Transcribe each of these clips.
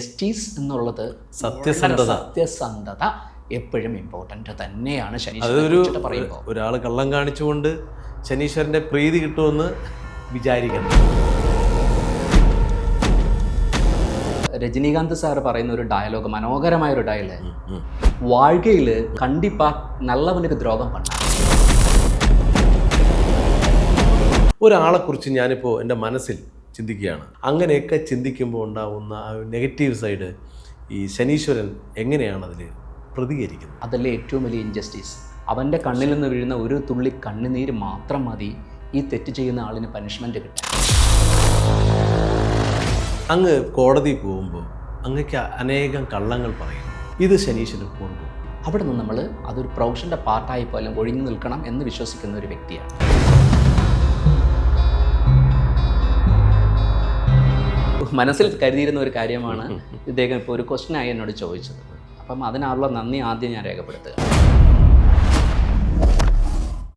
Justice എന്നുള്ളത് സത്യസന്ധത. സത്യസന്ധത എപ്പോഴും ഇമ്പോർട്ടന്റ് തന്നെയാണ് പറയുമ്പോൾ. ഒരാൾ കള്ളം കാണിച്ചുകൊണ്ട് ശനീശ്വരന്റെ പ്രീതി കിട്ടുമെന്ന് വിചാരിക്കണം രജനീകാന്ത് സാർ പറയുന്ന ഒരു ഡയലോഗ് മനോഹരമായ ഒരു ഡയലോഗ് വാഴകയിൽ കണ്ടിപ്പാ നല്ലവനക്ക് ദ്രോഹം പണ്ണ ഒരാളെക്കുറിച്ച് ഞാനിപ്പോൾ എന്റെ മനസ്സിൽ ചിന്തിക്കുകയാണ്. അങ്ങനെയൊക്കെ ചിന്തിക്കുമ്പോൾ ഉണ്ടാവുന്ന ആ നെഗറ്റീവ് സൈഡ് ഈ ശനീശ്വരൻ എങ്ങനെയാണ് അതിൽ പ്രതികരിക്കുന്നത്? അതല്ലേ ഏറ്റവും വലിയ ഇൻജസ്റ്റിസ് അവന്റെ കണ്ണിൽ നിന്ന് വീഴുന്ന ഒരു തുള്ളി കണ്ണുനീര് മാത്രം മതി ഈ തെറ്റ് ചെയ്യുന്ന ആളിന് പനിഷ്മെന്റ് കിട്ടും അങ്ങ് കോടതി പോകുമ്പോൾ അങ്ങക്ക് അനേകം കള്ളങ്ങൾ പറയും ഇത് ശനീശ്വരൻ പോകുമ്പോൾ അവിടെ നിന്ന് നമ്മൾ അതൊരു പ്രൊഫഷന്റെ പാർട്ടായി പോലും ഒഴിഞ്ഞു നിൽക്കണം എന്ന് വിശ്വസിക്കുന്ന ഒരു വ്യക്തിയാണ്. മനസ്സിൽ കരുതിയിരുന്ന ഒരു കാര്യമാണ് ഇദ്ദേഹം ഇപ്പോൾ ഒരു ക്വസ്റ്റിനായി എന്നോട് ചോദിച്ചത്. അപ്പം അതിനുള്ള നന്ദി ആദ്യം ഞാൻ രേഖപ്പെടുത്തുക.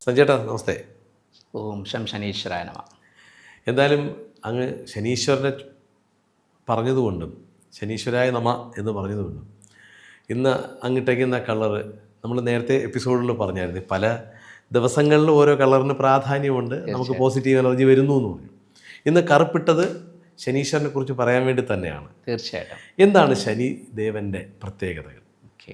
സഞ്ജേട്ടാ നമസ്തേ. ഓം ശം ശനീശ്വരായ നമ. എന്തായാലും അങ്ങ് ശനീശ്വരനെ പറഞ്ഞതുകൊണ്ടും ശനീശ്വരായ നമ എന്ന് പറഞ്ഞതുകൊണ്ടും ഇന്ന് അങ്ങിട്ടേക്കുന്ന കളറ് നമ്മൾ നേരത്തെ എപ്പിസോഡിൽ പറഞ്ഞായിരുന്നു. പല ദിവസങ്ങളിൽ ഓരോ കളറിന് പ്രാധാന്യമുണ്ട്. നമുക്ക് പോസിറ്റീവ് എനർജി വരുന്നു എന്ന് പറഞ്ഞു. ഇന്ന് കറുപ്പിട്ടത് ശനീശ്വരനെ കുറിച്ച് പറയാൻ വേണ്ടി തന്നെയാണ്. തീർച്ചയായിട്ടും. എന്താണ് ശനി ദേവന്റെ പ്രത്യേകതകൾ? ഓക്കെ.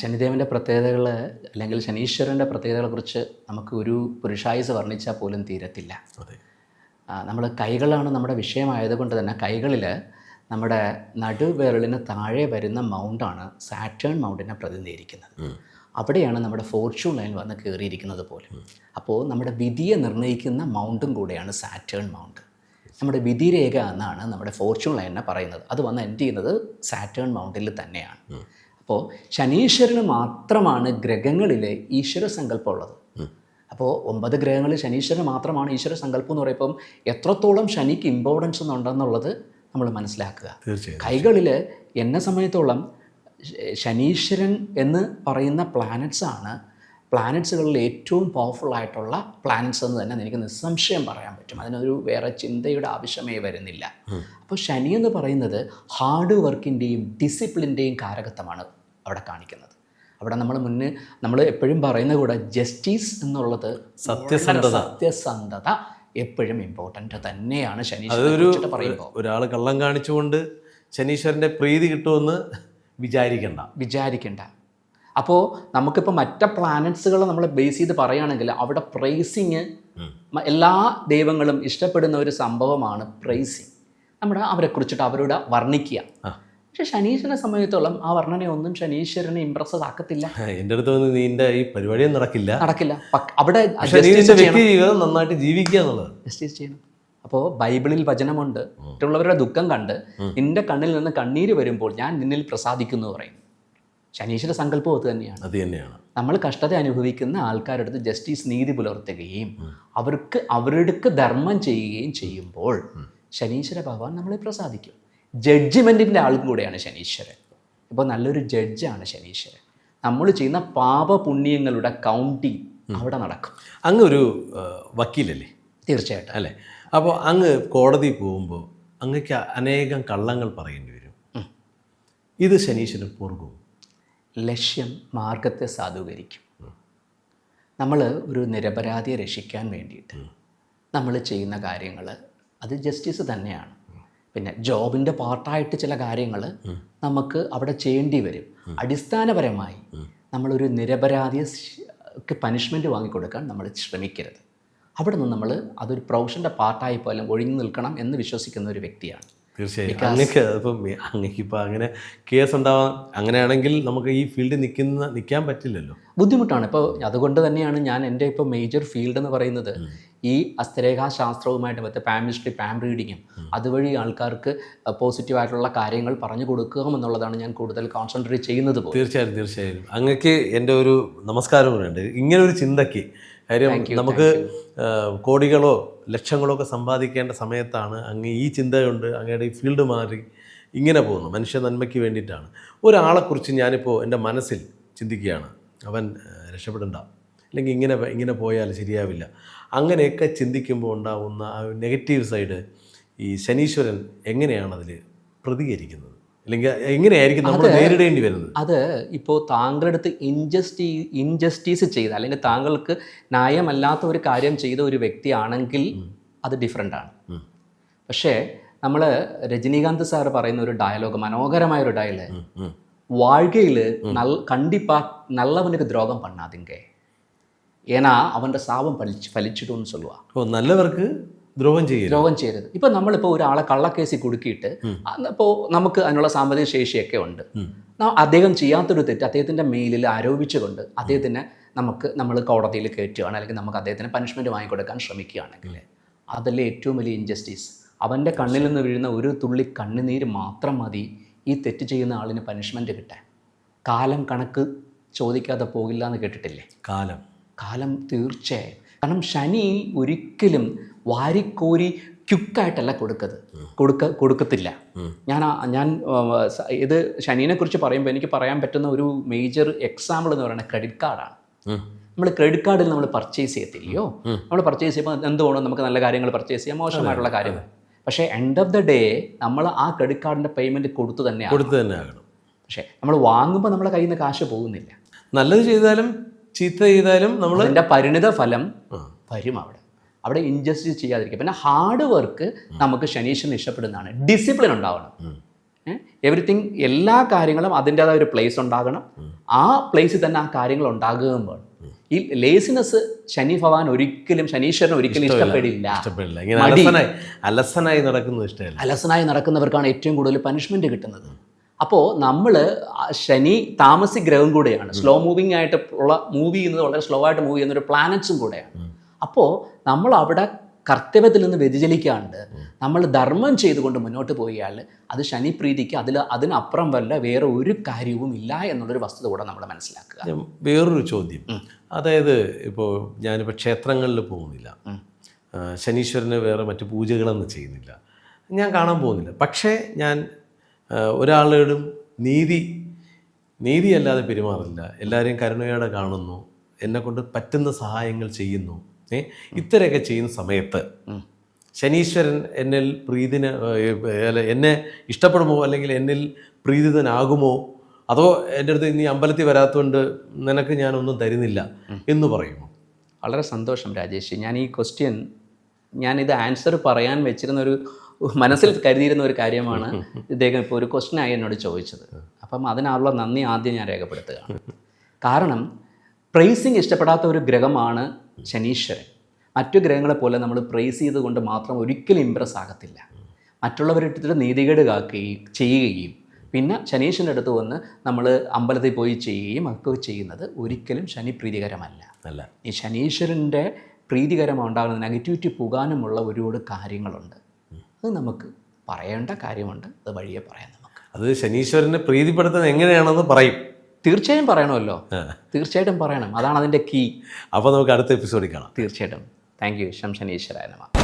ശനിദേവന്റെ പ്രത്യേകതകൾ അല്ലെങ്കിൽ ശനീശ്വരന്റെ പ്രത്യേകതകളെക്കുറിച്ച് നമുക്ക് ഒരു പുരുഷായുസ് വർണിച്ചാൽ പോലും തീരത്തില്ല. അതെ. നമ്മൾ കൈകളാണ് നമ്മുടെ വിഷയമായതുകൊണ്ട് തന്നെ കൈകളിൽ നമ്മുടെ നടുവിരലിന് താഴെ വരുന്ന മൗണ്ടാണ് സാറ്റേൺ മൗണ്ടിനെ പ്രതിനിധീകരിക്കുന്നത്. അവിടെയാണ് നമ്മുടെ ഫോർച്യൂൺ ലൈൻ വന്ന് കയറിയിരിക്കുന്നത് പോലെ. അപ്പോൾ നമ്മുടെ വിധിയെ നിർണയിക്കുന്ന മൗണ്ടും കൂടെയാണ് സാറ്റേൺ മൗണ്ട് നമ്മുടെ വിധിരേഖ എന്നാണ് നമ്മുടെ ഫോർച്യൂൺ ലൈനിനെ പറയുന്നത്. അത് വന്ന് എൻഡ് ചെയ്യുന്നത്? സാറ്റേൺ മൗണ്ടിൽ തന്നെയാണ്. അപ്പോൾ ശനീശ്വരന് മാത്രമാണ് ഗ്രഹങ്ങളിലെ ഈശ്വര സങ്കല്പം ഉള്ളത്. അപ്പോൾ ഒമ്പത് ഗ്രഹങ്ങളിൽ ശനീശ്വരൻ മാത്രമാണ് ഈശ്വര സങ്കല്പം എന്ന് പറയുമ്പം എത്രത്തോളം ശനിക്ക് ഇമ്പോർട്ടൻസ് ഉണ്ടെന്നുള്ളത് നമ്മൾ മനസ്സിലാക്കുക. കൈകളിൽ എന്നെ സംബന്ധിച്ചോളം ശനീശ്വരൻ എന്ന് പറയുന്ന പ്ലാനറ്റ്സാണ് പ്ലാനറ്റ്സുകളിൽ ഏറ്റവും പവർഫുൾ ആയിട്ടുള്ള പ്ലാനറ്റ്സ് എന്ന് തന്നെ എനിക്ക് നിസ്സംശയം പറയാൻ പറ്റും. അതിനൊരു വേറെ ചിന്തയുടെ ആവശ്യമേ വരുന്നില്ല. അപ്പോൾ ശനി എന്ന് പറയുന്നത് ഹാർഡ് വർക്കിന്റെയും ഡിസിപ്ലിന്റെയും കാരകത്വമാണ് അവിടെ കാണിക്കുന്നത്. അവിടെ നമ്മൾ മുന്നേ നമ്മൾ എപ്പോഴും പറയുന്ന കൂടെ ജസ്റ്റിസ് എന്നുള്ളത് സത്യസന്ധത. സത്യസന്ധത എപ്പോഴും ഇമ്പോർട്ടന്റ് തന്നെയാണ് ശനീശ്വരനെ പറയുമ്പോൾ. ഒരാൾ കള്ളം കാണിച്ചുകൊണ്ട് ശനീശ്വരന്റെ പ്രീതി കിട്ടുമെന്ന് വിചാരിക്കണ്ട. വിചാരിക്കേണ്ട. അപ്പോൾ നമുക്കിപ്പോൾ മറ്റ പ്ലാനറ്റ്സുകളെ നമ്മൾ ബേസ് ചെയ്ത് പറയുകയാണെങ്കിൽ അവിടെ പ്രൈസിങ് എല്ലാ ദൈവങ്ങളും ഇഷ്ടപ്പെടുന്ന ഒരു സംഭവമാണ് പ്രൈസിങ് നമ്മുടെ അവരെ കുറിച്ചിട്ട് അവരോട് വർണിക്കുക. പക്ഷെ ശനീശ്വരനെ സംബന്ധിച്ചോളം ആ വർണനയൊന്നും ശനീശ്വരനെ ഇംപ്രസ് ആക്കത്തില്ല. എന്റെ അടുത്ത് വന്ന് നീന്റെ ഈ പരിപാടി നടക്കില്ല. നടക്കില്ല. അവിടെ ജീവിതം നന്നായിട്ട് ജീവിക്കുക എന്നുള്ളത്. ജസ്റ്റിസ് ചെയ്യണം. അപ്പോൾ ബൈബിളിൽ വചനമുണ്ട്. മറ്റുള്ളവരുടെ ദുഃഖം കണ്ട് നിന്റെ കണ്ണിൽ നിന്ന് കണ്ണീര് വരുമ്പോൾ ഞാൻ നിന്നിൽ പ്രസാദിക്കുന്നു പറയും. ശനീശ്വര സങ്കല്പം അത് തന്നെയാണ്. അത് തന്നെയാണ്. നമ്മൾ കഷ്ടത അനുഭവിക്കുന്ന ആൾക്കാരുടെ അടുത്ത് ജസ്റ്റിസ് നീതി പുലർത്തുകയും അവർക്ക് അവരുടെ ധർമ്മം ചെയ്യുകയും ചെയ്യുമ്പോൾ ശനീശ്വര ഭഗവാൻ നമ്മളെ പ്രസാദിക്കും. ജഡ്ജ്മെന്റിന്റെ ആളും കൂടെയാണ് ശനീശ്വരൻ. ഇപ്പോൾ നല്ലൊരു ജഡ്ജാണ് ശനീശ്വരൻ. നമ്മൾ ചെയ്യുന്ന പാപപുണ്യങ്ങളുടെ കൗണ്ടിങ് അവിടെ നടക്കും. അങ്ങ് ഒരു വക്കീലല്ലേ? തീർച്ചയായിട്ടും. അല്ലേ? അപ്പോൾ അങ്ങ് കോടതി പോകുമ്പോൾ അങ്ങക്ക് അനേകം കള്ളങ്ങൾ പറയേണ്ടി വരും. ഇത് ശനീശ്വരൻ പൂർവവും ലക്ഷ്യം മാർഗത്തെ സാധൂകരിക്കും. നമ്മൾ ഒരു നിരപരാധിയെ രക്ഷിക്കാൻ വേണ്ടിയിട്ട് നമ്മൾ ചെയ്യുന്ന കാര്യങ്ങൾ അത് ജസ്റ്റിസ് തന്നെയാണ്. പിന്നെ ജോബിന്റെ പാർട്ടായിട്ട് ചില കാര്യങ്ങൾ നമുക്ക് അവിടെ ചെയ്യേണ്ടി വരും. അടിസ്ഥാനപരമായി നമ്മളൊരു നിരപരാധിയെ പനിഷ്മെന്റ് വാങ്ങിക്കൊടുക്കാൻ നമ്മൾ ശ്രമിക്കരുത്. അവിടെ നിന്ന് നമ്മൾ അതൊരു പ്രൊഫഷന്റെ പാർട്ടായി പോലും ഒഴിഞ്ഞു നിൽക്കണം എന്ന് വിശ്വസിക്കുന്ന ഒരു വ്യക്തിയാണ്. തീർച്ചയായും. അങ്ങക്ക് ഇപ്പം അങ്ങക്ക് ഇപ്പം അങ്ങനെ കേസ് ഉണ്ടാവാം അങ്ങനെയാണെങ്കിൽ നമുക്ക് ഈ ഫീൽഡിൽ നിൽക്കുന്ന നിൽക്കാൻ പറ്റില്ലല്ലോ. ബുദ്ധിമുട്ടാണ്. ഇപ്പോൾ അതുകൊണ്ട് തന്നെയാണ് ഞാൻ എന്റെ ഇപ്പോൾ മേജർ ഫീൽഡ് എന്ന് പറയുന്നത് ഈ ഹസ്തരേഖാ ശാസ്ത്രവുമായിട്ട് ബന്ധപ്പെട്ട പാമിസ്ട്രി പാം റീഡിങ്ങും അതുവഴി ആൾക്കാർക്ക് പോസിറ്റീവായിട്ടുള്ള കാര്യങ്ങൾ പറഞ്ഞു കൊടുക്കുക എന്നുള്ളതാണ് ഞാൻ കൂടുതൽ കോൺസെൻട്രേറ്റ് ചെയ്യുന്നത് തീർച്ചയായും തീർച്ചയായും. അങ്ങക്ക് എന്റെ ഒരു നമസ്കാരം പറയുന്നുണ്ട്. ഇങ്ങനെ ഒരു ചിന്തയ്ക്ക് കാര്യം നമുക്ക് കോടികളോ ലക്ഷങ്ങളോ ഒക്കെ സമ്പാദിക്കേണ്ട സമയത്താണ് അങ്ങ് ഈ ചിന്തയുണ്ട് അങ്ങയുടെ ഈ ഫീൽഡ് മാറി ഇങ്ങനെ പോകുന്നു. മനുഷ്യ നന്മയ്ക്ക് വേണ്ടിയിട്ടാണ്. ഒരാളെക്കുറിച്ച് ഞാനിപ്പോൾ എന്റെ മനസ്സിൽ ചിന്തിക്കുകയാണ്. അവൻ രക്ഷപ്പെടണ്ട. അല്ലെങ്കിൽ ഇങ്ങനെ ഇങ്ങനെ പോയാൽ ശരിയാവില്ല. അങ്ങനെയൊക്കെ ചിന്തിക്കുമ്പോൾ ഉണ്ടാവുന്ന ആ നെഗറ്റീവ് സൈഡ് ഈ ശനീശ്വരൻ എങ്ങനെയാണതിൽ പ്രതികരിക്കുന്നത്? അല്ലെങ്കിൽ എങ്ങനെയായിരിക്കും നമ്മൾ നേരിടേണ്ടി വരുന്നത്? അത് ഇപ്പോൾ താങ്കളുടെ അടുത്ത് ഇൻജസ്റ്റി ഇൻജസ്റ്റിസ് ചെയ്ത അല്ലെങ്കിൽ താങ്കൾക്ക് ന്യായമല്ലാത്ത ഒരു കാര്യം ചെയ്ത ഒരു വ്യക്തിയാണെങ്കിൽ അത് ഡിഫറെന്റ് ആണ്. പക്ഷേ നമ്മൾ രജനീകാന്ത് സാർ പറയുന്ന ഒരു ഡയലോഗ് മനോഹരമായ ഒരു ഡയലോഗ് വാഴകയിൽ നൽ കണ്ടിപ്പാ നല്ലവനക്ക് ദ്രോഹം പണ്ണാതിങ്കേ. ഏനാ അവന്റെ സാപം ഫലിച്ചിട്ടും ചൊല്ലുക ഓ നല്ലവർക്ക് ദ്രോഹം ചെയ്യരുത്. ദ്രോഹം ചെയ്യരുത്. ഇപ്പൊ നമ്മളിപ്പോൾ ഒരാളെ കള്ളക്കേസിൽ കുടുക്കിയിട്ട് അപ്പോൾ നമുക്ക് അതിനുള്ള സാമ്പത്തിക ശേഷിയൊക്കെ ഉണ്ട്. അദ്ദേഹം ചെയ്യാത്തൊരു തെറ്റ് അദ്ദേഹത്തിന്റെ മെയിലിൽ ആരോപിച്ചുകൊണ്ട് അദ്ദേഹത്തിനെ നമുക്ക് നമ്മൾ കോടതിയിൽ കയറ്റുകയാണ് അല്ലെങ്കിൽ നമുക്ക് അദ്ദേഹത്തിന് പനിഷ്മെന്റ് വാങ്ങിക്കൊടുക്കാൻ ശ്രമിക്കുകയാണെങ്കിൽ അതല്ലേ ഏറ്റവും വലിയ ഇൻജസ്റ്റിസ് അവന്റെ കണ്ണിൽ നിന്ന് വീഴുന്ന ഒരു തുള്ളി കണ്ണുനീര് മാത്രം മതി ഈ തെറ്റ് ചെയ്യുന്ന ആളിന് പനിഷ്മെന്റ് കിട്ടാൻ. കാലം കണക്ക് ചോദിക്കാതെ പോകില്ല എന്ന് കേട്ടിട്ടില്ലേ? കാലം. കാലം തീർച്ചയായും. കാരണം ശനി ഒരിക്കലും വാരിക്കോരി ക്യുക്കായിട്ടല്ല കൊടുക്കത്. കൊടുക്ക കൊടുക്കത്തില്ല. ഞാൻ ഞാൻ ഇത് ശനീനെ കുറിച്ച് പറയുമ്പോൾ എനിക്ക് പറയാൻ പറ്റുന്ന ഒരു മേജർ എക്സാമ്പിൾ എന്ന് പറയുന്നത് ക്രെഡിറ്റ് കാർഡാണ് നമ്മൾ ക്രെഡിറ്റ് കാർഡിൽ നമ്മൾ പർച്ചേസ് ചെയ്യത്തില്ലയോ? നമ്മൾ പർച്ചേസ് ചെയ്യുമ്പോൾ എന്തുകൊണ്ടും നമുക്ക് നല്ല കാര്യങ്ങൾ പർച്ചേസ് ചെയ്യാം മോശമായിട്ടുള്ള കാര്യങ്ങൾ. പക്ഷേ എൻഡ് ഓഫ് ദ ഡേ നമ്മൾ ആ ക്രെഡിറ്റ് കാർഡിന്റെ പേയ്മെന്റ് കൊടുത്തു തന്നെ കൊടുത്തു തന്നെ ആകണം. പക്ഷേ നമ്മൾ വാങ്ങുമ്പോൾ നമ്മുടെ കയ്യിൽ നിന്ന് കാശ് പോകുന്നില്ല. നല്ലത് ചെയ്താലും ചീത്ത ചെയ്താലും നമ്മൾ അതിന്റെ പരിണിത ഫലം വരും അവിടെ. അവിടെ ഇൻജസ്റ്റിസ് ചെയ്യാതിരിക്കുക. പിന്നെ ഹാർഡ് വർക്ക് നമുക്ക് ശനീശ്വരൻ ഇഷ്ടപ്പെടുന്നതാണ്. ഡിസിപ്ലിൻ ഉണ്ടാവണം. എവറിത്തിങ് എല്ലാ കാര്യങ്ങളും അതിന്റെതായ ഒരു പ്ലേസ് ഉണ്ടാകണം. ആ പ്ലേസിൽ തന്നെ ആ കാര്യങ്ങൾ ഉണ്ടാകുകയും വേണം. ഈ ലേസിനെസ് ശനി ഭഗവാൻ ഒരിക്കലും ശനീശ്വരൻ ഒരിക്കലും ഇഷ്ടപ്പെടില്ല. അലസനായി നടക്കുന്നത് ഇഷ്ടമല്ല. അലസനായി നടക്കുന്നവർക്കാണ് ഏറ്റവും കൂടുതൽ പനിഷ്മെന്റ് കിട്ടുന്നത്. അപ്പോൾ നമ്മൾ ശനി താമസി ഗ്രഹം കൂടെയാണ് സ്ലോ മൂവിങ് ആയിട്ട് ഉള്ള മൂവ് ചെയ്യുന്നത് വളരെ സ്ലോ ആയിട്ട് മൂവ് ചെയ്യുന്ന ഒരു പ്ലാനറ്റ്സും കൂടെയാണ്. അപ്പോൾ നമ്മൾ അവിടെ കർത്തവ്യത്തിൽ നിന്ന് വ്യതിചലിക്കാണ്ട് നമ്മൾ ധർമ്മം ചെയ്തുകൊണ്ട് മുന്നോട്ട് പോയാൽ അത് ശനിപ്രീതിക്ക് അതിൽ അതിനപ്പുറം വല്ല വേറെ ഒരു കാര്യവും ഇല്ല എന്നുള്ളൊരു വസ്തുത കൂടെ നമ്മൾ മനസ്സിലാക്കുക. വേറൊരു ചോദ്യം. അതായത് ഇപ്പോൾ ഞാനിപ്പോൾ ക്ഷേത്രങ്ങളിൽ പോകുന്നില്ല. ശനീശ്വരന് വേറെ മറ്റു പൂജകളൊന്നും ചെയ്യുന്നില്ല. ഞാൻ കാണാൻ പോകുന്നില്ല. പക്ഷേ ഞാൻ ഒരാളോടും നീതി നീതിയല്ലാതെ പെരുമാറില്ല. എല്ലാവരെയും കരുണയോടെ കാണുന്നു. എന്നെ കൊണ്ട് പറ്റുന്ന സഹായങ്ങൾ ചെയ്യുന്നു. ഏ ഇത്രയൊക്കെ ചെയ്യുന്ന സമയത്ത് ശനീശ്വരൻ എന്നിൽ പ്രീതിന് എന്നെ ഇഷ്ടപ്പെടുമോ അല്ലെങ്കിൽ എന്നിൽ പ്രീതിതനാകുമോ? അതോ എന്റെ അടുത്ത് നീ അമ്പലത്തിൽ വരാത്തതുകൊണ്ട് നിനക്ക് ഞാനൊന്നും തരുന്നില്ല എന്ന് പറയുമോ? വളരെ സന്തോഷം രാജേഷ്. ഞാൻ ഈ ക്വസ്റ്റ്യൻ ഞാനിത് ആൻസർ പറയാൻ വെച്ചിരുന്ന ഒരു മനസ്സിൽ കരുതിയിരുന്ന ഒരു കാര്യമാണ് ഇദ്ദേഹം ഇപ്പോൾ ഒരു ക്വസ്റ്റ്യനായി എന്നോട് ചോദിച്ചത്. അപ്പം അതിനുള്ള നന്ദി ആദ്യം ഞാൻ രേഖപ്പെടുത്തുകയാണ്. കാരണം പ്രൈസിങ് ഇഷ്ടപ്പെടാത്ത ഒരു ഗ്രഹമാണ് ശനീശ്വരൻ. മറ്റു ഗ്രഹങ്ങളെ പോലെ നമ്മൾ പ്രേസ് ചെയ്തുകൊണ്ട് മാത്രം ഒരിക്കലും ഇമ്പ്രസ് ആകത്തില്ല. മറ്റുള്ളവരുടെ നീതികേട് കാക്കുകയും ചെയ്യുകയും പിന്നെ ശനീശ്വരന്റെ അടുത്ത് വന്ന് നമ്മൾ അമ്പലത്തിൽ പോയി ചെയ്യുകയും ഒക്കെ ചെയ്യുന്നത് ഒരിക്കലും ശനി പ്രീതികരമല്ല അല്ല. ഈ ശനീശ്വരന്റെ പ്രീതികരമാണ് ഉണ്ടാകുന്ന നെഗറ്റിവിറ്റി പോകാനുമുള്ള ഒരുപാട് കാര്യങ്ങളുണ്ട്. അത് നമുക്ക് പറയേണ്ട കാര്യമുണ്ട്. അത് വഴിയെ പറയാം നമുക്ക്. അത് ശനീശ്വരനെ പ്രീതിപ്പെടുത്തുന്നത് എങ്ങനെയാണെന്ന് പറയും. തീർച്ചയായും പറയണമല്ലോ. തീർച്ചയായിട്ടും പറയണം. അതാണ് അതിന്റെ കീ അപ്പോൾ നമുക്ക് അടുത്ത എപ്പിസോഡിൽ കാണാം. തീർച്ചയായിട്ടും. താങ്ക് യു ശംശനീശ്വരായ നമ.